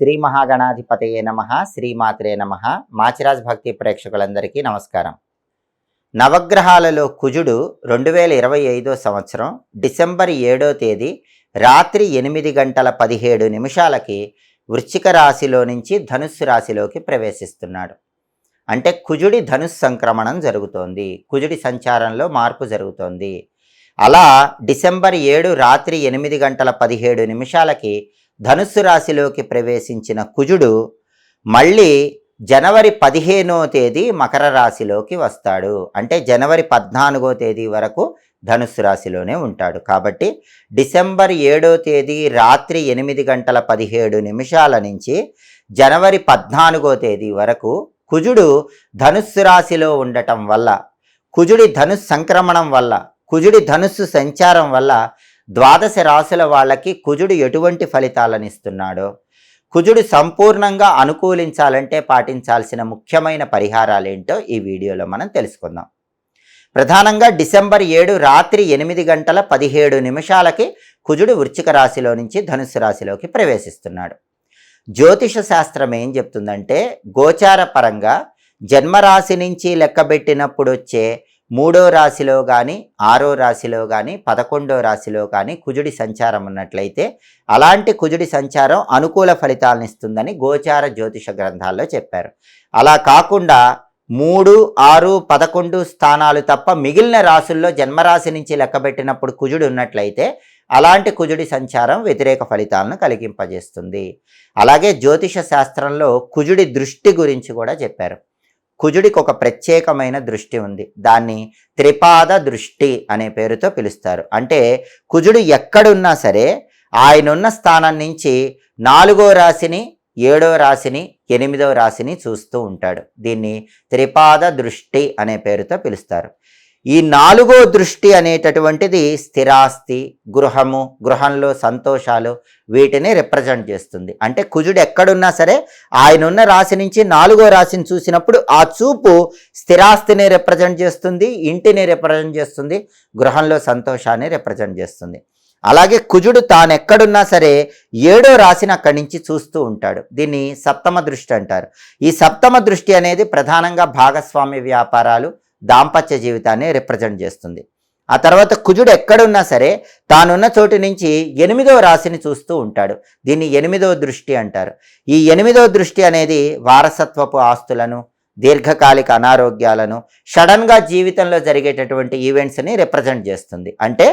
శ్రీ మహాగణాధిపతయే నమ శ్రీమాత్రే నమ. మాచిరాజ్ భక్తి ప్రేక్షకులందరికీ నమస్కారం. నవగ్రహాలలో కుజుడు రెండు వేల ఇరవై ఐదో సంవత్సరం డిసెంబర్ ఏడో తేదీ రాత్రి ఎనిమిది గంటల పదిహేడు నిమిషాలకి వృశ్చిక రాశిలో నుంచి ధనుస్సు రాశిలోకి ప్రవేశిస్తున్నాడు. అంటే కుజుడి ధనుస్ సంక్రమణం జరుగుతోంది. కుజుడి సంచారంలో మార్పు జరుగుతోంది. అలా డిసెంబర్ ఏడు రాత్రి ఎనిమిది గంటల పదిహేడు నిమిషాలకి ధనుస్సు రాశిలోకి ప్రవేశించిన కుజుడు మళ్ళీ జనవరి పదిహేనో తేదీ మకర రాశిలోకి వస్తాడు. అంటే జనవరి పద్నాలుగో తేదీ వరకు ధనుస్సు రాశిలోనే ఉంటాడు. కాబట్టి డిసెంబర్ ఏడో తేదీ రాత్రి ఎనిమిది గంటల పదిహేడు నిమిషాల నుంచి జనవరి పద్నాలుగో తేదీ వరకు కుజుడు ధనుస్సు రాశిలో ఉండటం వల్ల కుజుడి ధనుస్సు సంక్రమణం వల్ల కుజుడి ధనుస్సు సంచారం వల్ల ద్వాదశ రాశుల వాళ్ళకి కుజుడు ఎటువంటి ఫలితాలను ఇస్తున్నాడో కుజుడు సంపూర్ణంగా అనుకూలించాలంటే పాటించాల్సిన ముఖ్యమైన పరిహారాలేంటో ఈ వీడియోలో మనం తెలుసుకుందాం. ప్రధానంగా డిసెంబర్ ఏడు రాత్రి ఎనిమిది గంటల పదిహేడు నిమిషాలకి కుజుడు వృచ్చిక రాశిలో నుంచి ధనుస్సు రాశిలోకి ప్రవేశిస్తున్నాడు. జ్యోతిష శాస్త్రం ఏం చెప్తుందంటే గోచార పరంగా జన్మరాశి నుంచి లెక్కబెట్టినప్పుడు వచ్చే మూడో రాశిలో కానీ ఆరో రాశిలో కానీ పదకొండో రాశిలో కానీ కుజుడి సంచారం ఉన్నట్లయితే అలాంటి కుజుడి సంచారం అనుకూల ఫలితాలను ఇస్తుందని గోచార జ్యోతిష గ్రంథాల్లో చెప్పారు. అలా కాకుండా మూడు ఆరు పదకొండు స్థానాలు తప్ప మిగిలిన రాసుల్లో జన్మరాశి నుంచి లెక్కబెట్టినప్పుడు కుజుడు ఉన్నట్లయితే అలాంటి కుజుడి సంచారం వ్యతిరేక ఫలితాలను కలిగింపజేస్తుంది. అలాగే జ్యోతిష శాస్త్రంలో కుజుడి దృష్టి గురించి కూడా చెప్పారు. కుజుడికి ఒక ప్రత్యేకమైన దృష్టి ఉంది. దాన్ని త్రిపాద దృష్టి అనే పేరుతో పిలుస్తారు. అంటే కుజుడు ఎక్కడున్నా సరే ఆయనున్న స్థానం నుంచి నాలుగో రాశిని ఏడో రాశిని ఎనిమిదో రాశిని చూస్తూ ఉంటాడు. దీన్ని త్రిపాద దృష్టి అనే పేరుతో పిలుస్తారు. ఈ నాలుగో దృష్టి అనేటటువంటిది స్థిరాస్తి గృహము గృహంలో సంతోషాలు వీటిని రిప్రజెంట్ చేస్తుంది. అంటే కుజుడు ఎక్కడున్నా సరే ఆయన ఉన్న రాశి నుంచి నాలుగో రాశిని చూసినప్పుడు ఆ చూపు స్థిరాస్తిని రిప్రజెంట్ చేస్తుంది ఇంటిని రిప్రజెంట్ చేస్తుంది గృహంలో సంతోషాన్ని రిప్రజెంట్ చేస్తుంది. అలాగే కుజుడు తాను ఎక్కడున్నా సరే ఏడో రాశిని అక్కడి నుంచి చూస్తూ ఉంటాడు. దీన్ని సప్తమ దృష్టి అంటారు. ఈ సప్తమ దృష్టి అనేది ప్రధానంగా భాగస్వామ్య వ్యాపారాలు దాంపత్య జీవితాన్ని రిప్రజెంట్ చేస్తుంది. ఆ తర్వాత కుజుడు ఎక్కడున్నా సరే తానున్న చోటు నుంచి ఎనిమిదో రాశిని చూస్తూ ఉంటాడు. దీన్ని ఎనిమిదో దృష్టి అంటారు. ఈ ఎనిమిదో దృష్టి అనేది వారసత్వపు ఆస్తులను దీర్ఘకాలిక అనారోగ్యాలను సడన్గా జీవితంలో జరిగేటటువంటి ఈవెంట్స్ని రిప్రజెంట్ చేస్తుంది. అంటే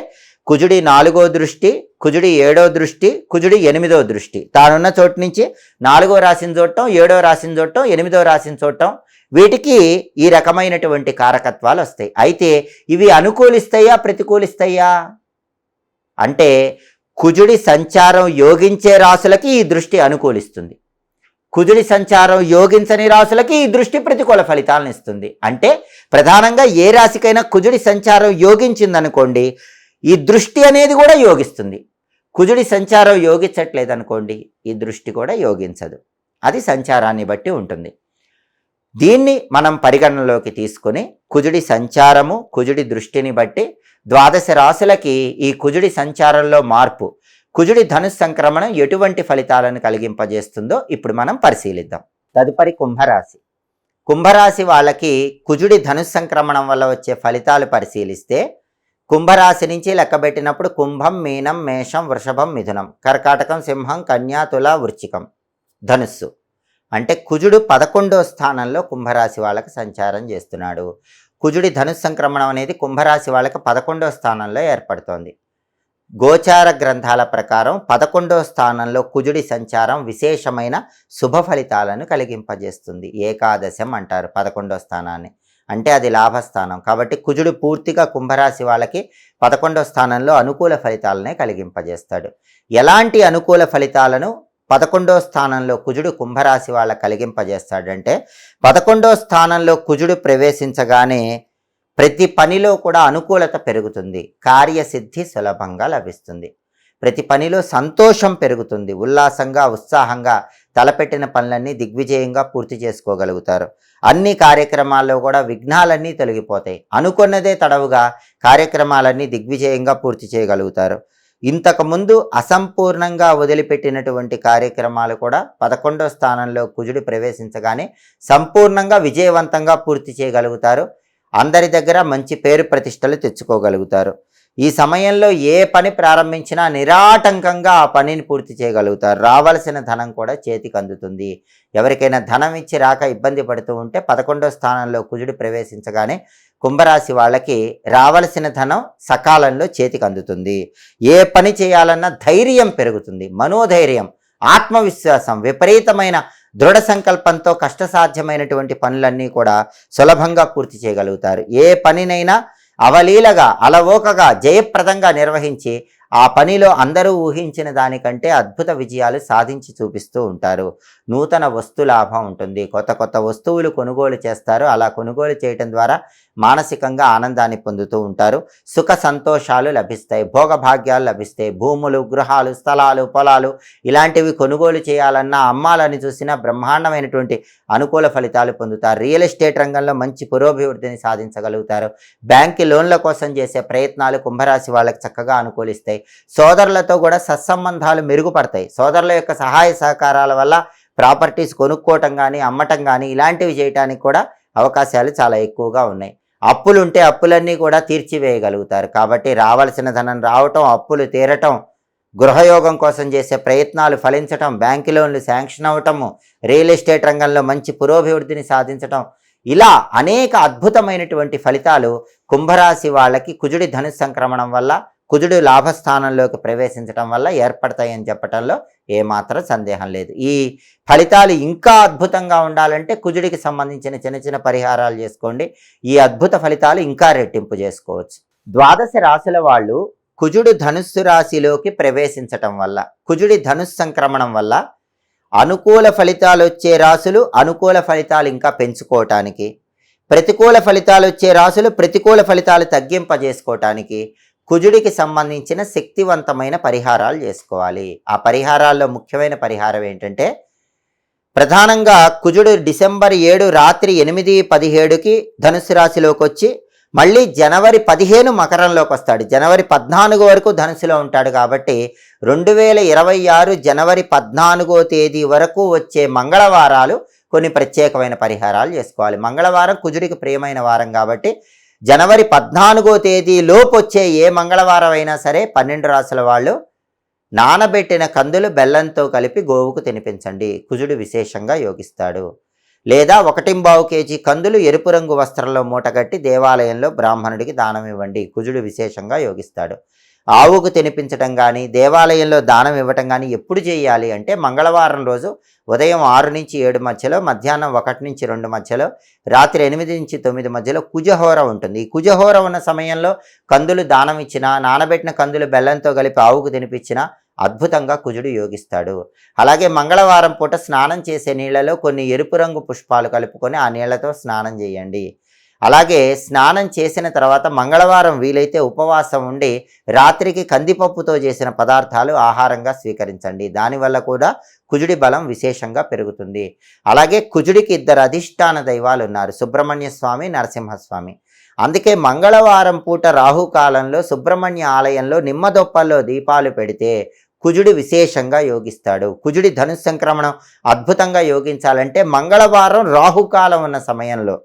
కుజుడి నాలుగో దృష్టి కుజుడి ఏడో దృష్టి కుజుడి ఎనిమిదో దృష్టి. తానున్న చోటు నుంచి నాలుగో రాశిని చూడటం ఏడో రాశిని చూడటం ఎనిమిదో రాశిని చూడటం వీటికి ఈ రకమైనటువంటి కారకత్వాలు వస్తాయి. అయితే ఇవి అనుకూలిస్తాయా ప్రతికూలిస్తాయా? అంటే కుజుడి సంచారం యోగించే రాసులకి ఈ దృష్టి అనుకూలిస్తుంది. కుజుడి సంచారం యోగించని రాసులకి ఈ దృష్టి ప్రతికూల ఫలితాలను ఇస్తుంది. అంటే ప్రధానంగా ఏ రాశికైనా కుజుడి సంచారం యోగించిందనుకోండి ఈ దృష్టి అనేది కూడా యోగిస్తుంది. కుజుడి సంచారం యోగించట్లేదు అనుకోండి ఈ దృష్టి కూడా యోగించదు. అది సంచారాన్ని బట్టి ఉంటుంది. దీన్ని మనం పరిగణనలోకి తీసుకుని కుజుడి సంచారము కుజుడి దృష్టిని బట్టి ద్వాదశ రాశులకి ఈ కుజుడి సంచారంలో మార్పు కుజుడి ధనుస్ సంక్రమణం ఎటువంటి ఫలితాలను కలిగింపజేస్తుందో ఇప్పుడు మనం పరిశీలిద్దాం. తదుపరి కుంభరాశి. కుంభరాశి వాళ్ళకి కుజుడి ధనుస్ సంక్రమణం వల్ల వచ్చే ఫలితాలు పరిశీలిస్తే కుంభరాశి నుంచి లెక్కబెట్టినప్పుడు కుంభం మీనం మేషం వృషభం మిథునం కర్కాటకం సింహం కన్యా తుల వృచ్చికం ధనుస్సు. అంటే కుజుడు పదకొండో స్థానంలో కుంభరాశి వాళ్ళకి సంచారం చేస్తున్నాడు. కుజుడి ధనుస్ సంక్రమణం అనేది కుంభరాశి వాళ్ళకి పదకొండో స్థానంలో ఏర్పడుతోంది. గోచార గ్రంథాల ప్రకారం పదకొండో స్థానంలో కుజుడి సంచారం విశేషమైన శుభ ఫలితాలను కలిగింపజేస్తుంది. ఏకాదశం అంటారు పదకొండో స్థానాన్ని. అంటే అది లాభస్థానం. కాబట్టి కుజుడు పూర్తిగా కుంభరాశి వాళ్ళకి పదకొండో స్థానంలో అనుకూల ఫలితాలనే కలిగింపజేస్తాడు. ఎలాంటి అనుకూల ఫలితాలను పదకొండో స్థానంలో కుజుడు కుంభరాశి వాళ్ళ కలిగింపజేస్తాడంటే పదకొండో స్థానంలో కుజుడు ప్రవేశించగానే ప్రతి పనిలో కూడా అనుకూలత పెరుగుతుంది. కార్యసిద్ధి సులభంగా లభిస్తుంది. ప్రతి పనిలో సంతోషం పెరుగుతుంది. ఉల్లాసంగా ఉత్సాహంగా తలపెట్టిన పనులన్నీ దిగ్విజయంగా పూర్తి చేసుకోగలుగుతారు. అన్ని కార్యక్రమాల్లో కూడా విఘ్నాలన్నీ తొలగిపోతాయి. అనుకున్నదే తడవుగా కార్యక్రమాలన్నీ దిగ్విజయంగా పూర్తి చేయగలుగుతారు. ఇంతకుముందు అసంపూర్ణంగా వదిలిపెట్టినటువంటి కార్యక్రమాలు కూడా పదకొండో స్థానంలో కుజుడు ప్రవేశించగానే సంపూర్ణంగా విజయవంతంగా పూర్తి చేయగలుగుతారు. అందరి దగ్గర మంచి పేరు ప్రతిష్టలు తెచ్చుకోగలుగుతారు. ఈ సమయంలో ఏ పని ప్రారంభించినా నిరాటంకంగా ఆ పనిని పూర్తి చేయగలుగుతారు. రావాల్సిన ధనం కూడా చేతికి అందుతుంది. ఎవరికైనా ధనం ఇచ్చి రాక ఇబ్బంది పడుతూ ఉంటే పదకొండో స్థానంలో కుజుడు ప్రవేశించగానే కుంభరాశి వాళ్ళకి రావలసిన ధనం సకాలంలో చేతికి అందుతుంది. ఏ పని చేయాలన్నా ధైర్యం పెరుగుతుంది. మనోధైర్యం ఆత్మవిశ్వాసం విపరీతమైన దృఢ సంకల్పంతో కష్టసాధ్యమైనటువంటి పనులన్నీ కూడా సులభంగా పూర్తి చేయగలుగుతారు. ఏ పనినైనా అవలీలగా అలవోకగా జయప్రదంగా నిర్వహించి ఆ పనిలో అందరూ ఊహించిన దానికంటే అద్భుత విజయాలు సాధించి చూపిస్తూ ఉంటారు. నూతన వస్తు లాభం ఉంటుంది. కొత్త కొత్త వస్తువులు కొనుగోలు చేస్తారు. అలా కొనుగోలు చేయటం ద్వారా మానసికంగా ఆనందాన్ని పొందుతూ ఉంటారు. సుఖ సంతోషాలు లభిస్తాయి. భోగభాగ్యాలు లభిస్తాయి. భూములు గృహాలు స్థలాలు పొలాలు ఇలాంటివి కొనుగోలు చేయాలన్నా అమ్మాలని చూసినా బ్రహ్మాండమైనటువంటి అనుకూల ఫలితాలు పొందుతారు. రియల్ ఎస్టేట్ రంగంలో మంచి పురోభివృద్ధిని సాధించగలుగుతారు. బ్యాంకు లోన్ల కోసం చేసే ప్రయత్నాలు కుంభరాశి వాళ్ళకి చక్కగా అనుకూలిస్తాయి. సోదరులతో కూడా సత్సంబంధాలు మెరుగుపడతాయి. సోదరుల యొక్క సహాయ సహకారాల వల్ల ప్రాపర్టీస్ కొనుక్కోవటం కానీ అమ్మటం కానీ ఇలాంటివి చేయడానికి కూడా అవకాశాలు చాలా ఎక్కువగా ఉన్నాయి. అప్పులు ఉంటే అప్పులన్నీ కూడా తీర్చివేయగలుగుతారు. కాబట్టి రావాల్సిన ధనం రావటం అప్పులు తీరటం గృహయోగం కోసం చేసే ప్రయత్నాలు ఫలించటం బ్యాంకు లోన్లు శాంక్షన్ అవటము రియల్ ఎస్టేట్ రంగంలో మంచి పురోభివృద్ధిని సాధించటం ఇలా అనేక అద్భుతమైనటువంటి ఫలితాలు కుంభరాశి వాళ్ళకి కుజుడి ధనుసు సంక్రమణం వల్ల కుజుడు లాభస్థానంలోకి ప్రవేశించడం వల్ల ఏర్పడతాయని చెప్పటంలో ఏమాత్రం సందేహం లేదు. ఈ ఫలితాలు ఇంకా అద్భుతంగా ఉండాలంటే కుజుడికి సంబంధించిన చిన్న చిన్న పరిహారాలు చేసుకోండి. ఈ అద్భుత ఫలితాలు ఇంకా రెట్టింపు చేసుకోవచ్చు. ద్వాదశ రాశుల వాళ్ళు కుజుడు ధనుస్సు రాశిలోకి ప్రవేశించటం వల్ల కుజుడి ధనుస్సు సంక్రమణం వల్ల అనుకూల ఫలితాలు వచ్చే రాశులు అనుకూల ఫలితాలు ఇంకా పెంచుకోవటానికి ప్రతికూల ఫలితాలు వచ్చే రాశులు ప్రతికూల ఫలితాలు తగ్గింపజేసుకోవటానికి కుజుడికి సంబంధించిన శక్తివంతమైన పరిహారాలు చేసుకోవాలి. ఆ పరిహారాల్లో ముఖ్యమైన పరిహారం ఏంటంటే ప్రధానంగా కుజుడు డిసెంబర్ ఏడు రాత్రి ఎనిమిది పదిహేడుకి ధనుసు రాశిలోకి వచ్చి మళ్ళీ జనవరి పదిహేను మకరంలోకి వస్తాడు. జనవరి పద్నాలుగు వరకు ధనుసులో ఉంటాడు కాబట్టి రెండు వేల ఇరవై ఆరు జనవరి పద్నాలుగో తేదీ వరకు వచ్చే మంగళవారాలు కొన్ని ప్రత్యేకమైన పరిహారాలు చేసుకోవాలి. మంగళవారం కుజుడికి ప్రియమైన వారం కాబట్టి జనవరి పద్నాలుగో తేదీలోపు వచ్చే ఏ మంగళవారం అయినా సరే పన్నెండు రాసుల వాళ్ళు నానబెట్టిన కందులు బెల్లంతో కలిపి గోవుకు తినిపించండి. కుజుడు విశేషంగా యోగిస్తాడు. లేదా ఒకటింబావు కేజీ కందులు ఎరుపు రంగు వస్త్రంలో మూటగట్టి దేవాలయంలో బ్రాహ్మణుడికి దానం ఇవ్వండి. కుజుడు విశేషంగా యోగిస్తాడు. ఆవుకు తినిపించడం కానీ దేవాలయంలో దానం ఇవ్వటం కానీ ఎప్పుడు చేయాలి అంటే మంగళవారం రోజు ఉదయం ఆరు నుంచి ఏడు మధ్యలో మధ్యాహ్నం ఒకటి నుంచి రెండు మధ్యలో రాత్రి ఎనిమిది నుంచి తొమ్మిది మధ్యలో కుజహోర ఉంటుంది. ఈ కుజహోర ఉన్న సమయంలో కందులు దానం ఇచ్చినా నానబెట్టిన కందులు బెల్లంతో కలిపి ఆవుకు తినిపించినా అద్భుతంగా కుజుడు యోగిస్తాడు. అలాగే మంగళవారం పూట స్నానం చేసే నీళ్ళలో కొన్ని ఎరుపు రంగు పుష్పాలు కలుపుకొని ఆ నీళ్ళతో స్నానం చేయండి. అలాగే స్నానం చేసిన తర్వాత మంగళవారం వీలైతే ఉపవాసం ఉండి రాత్రికి కందిపప్పుతో చేసిన పదార్థాలు ఆహారంగా స్వీకరించండి. దానివల్ల కూడా కుజుడి బలం విశేషంగా పెరుగుతుంది. అలాగే కుజుడికి ఇద్దరు అధిష్టాన దైవాలు ఉన్నారు. సుబ్రహ్మణ్య స్వామి నరసింహస్వామి. అందుకే మంగళవారం పూట రాహుకాలంలో సుబ్రహ్మణ్య ఆలయంలో నిమ్మదొప్పల్లో దీపాలు పెడితే కుజుడు విశేషంగా యోగిస్తాడు. కుజుడి ధనుసంక్రమణం అద్భుతంగా యోగించాలంటే మంగళవారం రాహుకాలం ఉన్న సమయంలో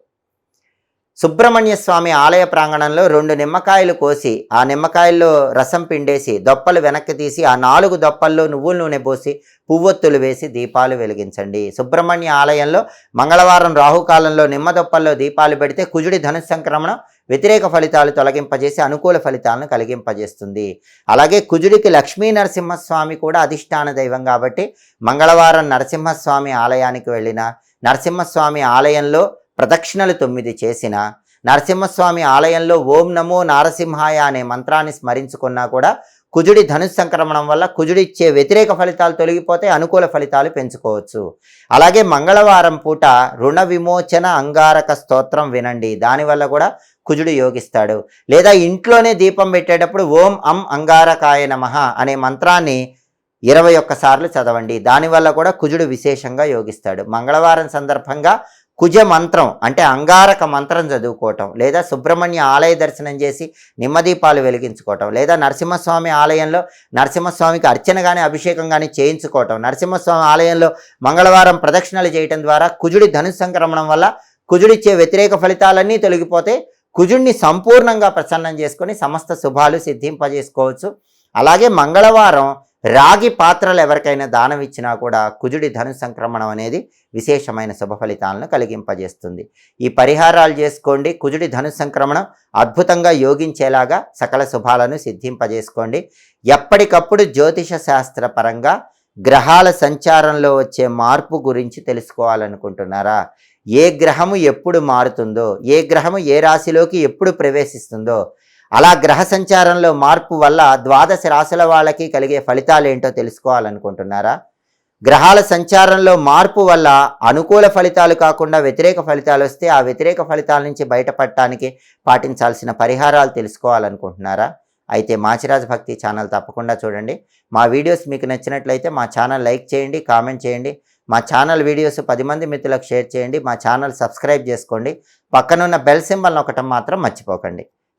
సుబ్రహ్మణ్య స్వామి ఆలయ ప్రాంగణంలో రెండు నిమ్మకాయలు కోసి ఆ నిమ్మకాయల్లో రసం పిండేసి దొప్పలు వెనక్కి తీసి ఆ నాలుగు దొప్పల్లో నువ్వుల నూనె పోసి పువ్వొత్తులు వేసి దీపాలు వెలిగించండి. సుబ్రహ్మణ్య ఆలయంలో మంగళవారం రాహుకాలంలో నిమ్మ దొప్పల్లో దీపాలు పెడితే కుజుడి ధనుస్ సంక్రమణం వ్యతిరేక ఫలితాలు తొలగింపజేసి అనుకూల ఫలితాలను కలిగింపజేస్తుంది. అలాగే కుజుడికి లక్ష్మీ నరసింహస్వామి కూడా అధిష్టాన దైవం కాబట్టి మంగళవారం నరసింహస్వామి ఆలయానికి వెళ్ళిన నరసింహస్వామి ఆలయంలో ప్రదక్షిణలు తొమ్మిది చేసిన నరసింహస్వామి ఆలయంలో ఓం నమో నారసింహాయ అనే మంత్రాన్ని స్మరించుకున్నా కూడా కుజుడి ధనుసు సంక్రమణం వల్ల కుజుడిచ్చే వ్యతిరేక ఫలితాలు తొలగిపోతే అనుకూల ఫలితాలు పెంచుకోవచ్చు. అలాగే మంగళవారం పూట రుణ విమోచన అంగారక స్తోత్రం వినండి. దానివల్ల కూడా కుజుడు యోగిస్తాడు. లేదా ఇంట్లోనే దీపం పెట్టేటప్పుడు ఓం అం అంగారకాయ నమః అనే మంత్రాన్ని ఇరవై ఒక్కసార్లు చదవండి. దానివల్ల కూడా కుజుడు విశేషంగా యోగిస్తాడు. మంగళవారం సందర్భంగా కుజ మంత్రం అంటే అంగారక మంత్రం చదువుకోవటం లేదా సుబ్రహ్మణ్య ఆలయ దర్శనం చేసి నిమ్మదీపాలు వెలిగించుకోవటం లేదా నరసింహస్వామి ఆలయంలో నరసింహస్వామికి అర్చన కానీ అభిషేకం కానీ చేయించుకోవటం. నరసింహస్వామి ఆలయంలో మంగళవారం ప్రదక్షిణలు చేయటం ద్వారా కుజుడి ధను సంక్రమణం వల్ల కుజుడిచ్చే వ్యతిరేక ఫలితాలన్నీ తొలగిపోతే కుజుడిని సంపూర్ణంగా ప్రసన్నం చేసుకొని సమస్త శుభాలు సిద్ధింపజేసుకోవచ్చు. అలాగే మంగళవారం రాగి పాత్రలు ఎవరికైనా దానం ఇచ్చినా కూడా కుజుడి ధను సంక్రమణం అనేది విశేషమైన శుభ ఫలితాలను కలిగింపజేస్తుంది. ఈ పరిహారాలు చేసుకోండి. కుజుడి ధను సంక్రమణం అద్భుతంగా యోగించేలాగా సకల శుభాలను సిద్ధింపజేసుకోండి. ఎప్పటికప్పుడు జ్యోతిష శాస్త్ర పరంగా గ్రహాల సంచారంలో వచ్చే మార్పు గురించి తెలుసుకోవాలనుకుంటున్నారా? ఏ గ్రహము ఎప్పుడు మారుతుందో ఏ గ్రహము ఏ రాశిలోకి ఎప్పుడు ప్రవేశిస్తుందో అలా గ్రహ సంచారంలో మార్పు వల్ల ద్వాదశ రాశుల వాళ్ళకి కలిగే ఫలితాలు ఏంటో తెలుసుకోవాలనుకుంటున్నారా? గ్రహాల సంచారంలో మార్పు వల్ల అనుకూల ఫలితాలు కాకుండా వ్యతిరేక ఫలితాలు వస్తే ఆ వ్యతిరేక ఫలితాల నుంచి బయటపడటానికి పాటించాల్సిన పరిహారాలు తెలుసుకోవాలనుకుంటున్నారా? అయితే మాచిరాజ్ భక్తి ఛానల్ తప్పకుండా చూడండి. మా వీడియోస్ మీకు నచ్చినట్లయితే మా ఛానల్ లైక్ చేయండి కామెంట్ చేయండి. మా ఛానల్ వీడియోస్ పది మంది మిత్రులకు షేర్ చేయండి. మా ఛానల్ సబ్స్క్రైబ్ చేసుకోండి. పక్కనున్న బెల్ సింబల్ ఒకటం మాత్రం మర్చిపోకండి.